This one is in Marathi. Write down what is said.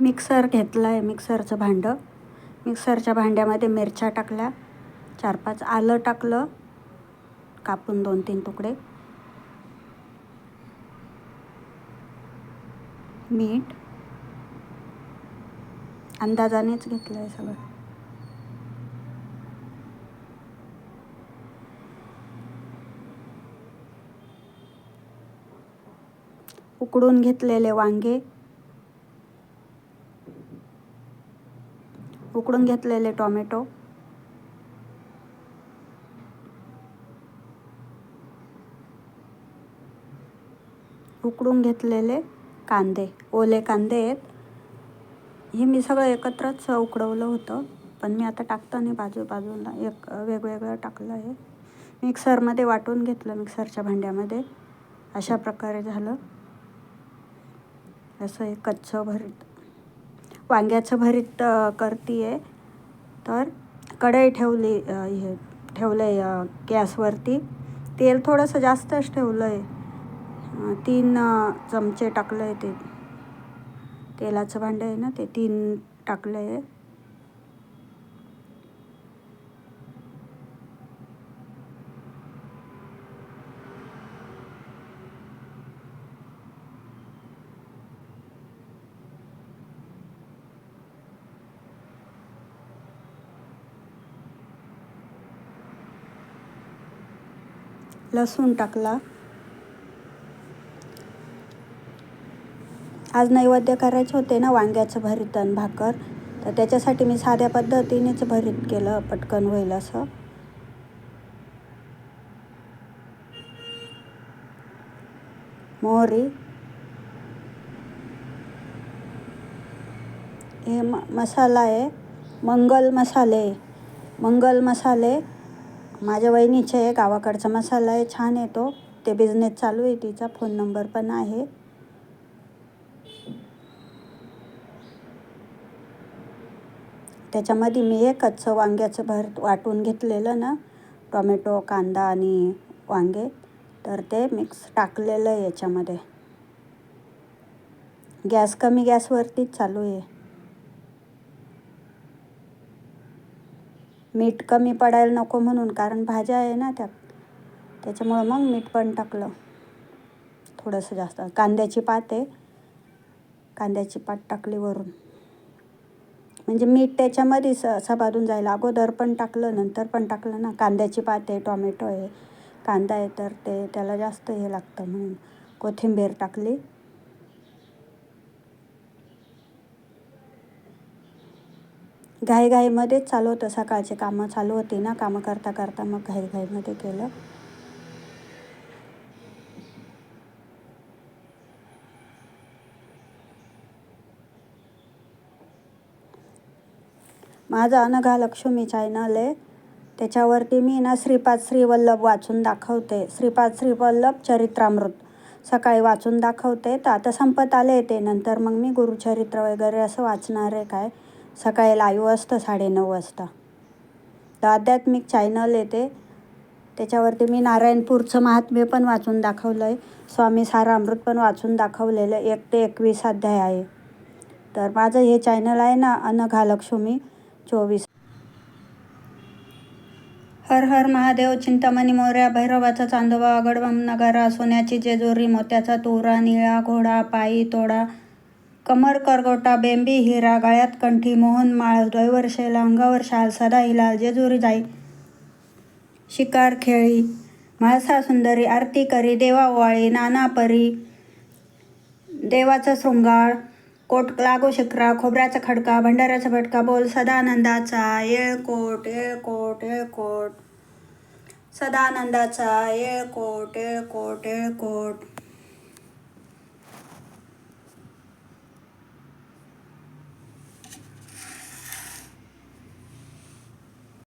मिक्सर घेतलं आहे मिक्सरचं भांडं. मिक्सरच्या भांड्यामध्ये मिरच्या टाकल्या. चार पाच आलं टाकलं. कापून दोन तीन तुकडे. मीठ. अंदाजानेच घेतलं आहे सगळं. उकडून घेतलेले वांगे. उकडून घेतलेले टोमॅटो. उकडून घेतलेले कांदे. ओले कांदे आहेत. हे मी सगळं एकत्रच उकडवलं होतं पण मी आता टाकताना बाजू बाजूला एक वेगवेगळं टाकलं आहे. मिक्सरमध्ये वाटून घेतलं मिक्सरच्या भांड्यामध्ये. अशा प्रकारे झालं. असं एक कच्चं भरीत वांग्याचं भरीत करते आहे तर कढई ठेवली हे ठेवलं आहे गॅसवरती. तेल थोडंसं जास्तच ठेवलं आहे तीन चमचे टाकलं आहे ते. तेलाचं भांडं आहे ना ते तीन टाकलं आहे लसूण टाकला. आज नैवेद्य करायचे होते ना वांग्याचं भरीतन भाकर. तर त्याच्यासाठी मी साध्या पद्धतीनेच भरीत केलं पटकन होईल असं. मोहरी. हे म मसाला आहे. मंगल मसाले. मंगल मसाले. माझ्या वहिनीचे आहे गावाकडचा मसाला आहे छान येतो ते. बिझनेस चालू आहे तिचा फोन नंबर पण आहे. त्याच्यामध्ये मी हे कच्चं वांग्याचं भर वाटून घेतलेलं ना टोमॅटो कांदा आणि वांगे तर ते मिक्स टाकलेलं आहे याच्यामध्ये. गॅस कमी गॅसवरतीच चालू आहे. मीठ कमी पडायला नको म्हणून कारण भाज्या आहे ना त्यात. त्याच्यामुळं मग मीठ पण टाकलं. थोडंसं जास्त. कांद्याची पात आहे. कांद्याची पात टाकली वरून. म्हणजे मीठ त्याच्यामध्ये स सबादून जायला. अगोदर पण टाकलं नंतर पण टाकलं ना. कांद्याची पात आहे टॉमॅटो आहे. कांदा आहे तर ते त्याला जास्त हे लागतं म्हणून. कोथिंबीर टाकली. घाईघाईमध्येच चालू होतं. सकाळचे कामं चालू होती ना. कामं करता करता मग घाईघाईमध्ये केलं. माझा अनघा लक्ष्मी चॅनल आहे. त्याच्यावरती मी ना श्रीपाद श्रीवल्लभ वाचून दाखवते. श्रीपाद श्रीवल्लभ चरित्रामृत. सकाळी वाचून दाखवते. तर आता संपत आले ते. नंतर मग मी गुरुचरित्र वगैरे असं वाचणार आहे काय? सकाळी लाईव्ह असतं साडेनऊ वाजता. तर आध्यात्मिक चॅनल येते. त्याच्यावरती मी नारायणपूरचं महात्म्य पण वाचून दाखवलं आहे स्वामी सारामृत पण वाचून दाखवलेलं एक ते एकवीस अध्याय आहे. तर माझं हे चॅनल आहे ना अन घालक्ष्मी चोवीस. हर हर महादेव चिंतामणी मोर्या भैरवाचा चांदोबा गडबम नगारा सोन्याची जेजोरी मोत्याचा तोरा निळा घोडा पायी तोडा कमर करगोटा बेंबी हिरा गळ्यात कंठी मोहन माळ द्वैवर्षेला अंगावर शाल सदा हिलाल जेजुरी जाई शिकार खेळी म्हाळसा सुंदरी आरती करी देवा ओवाळी नाना परी देवाचा शृंगार कोट लागो शिकरा खोबऱ्याचा खडका भंडाऱ्याचा भटका बोल सदानंदाचा येळकोट येळकोट येळकोट सदानंदाचा येळकोट येळकोट येळकोट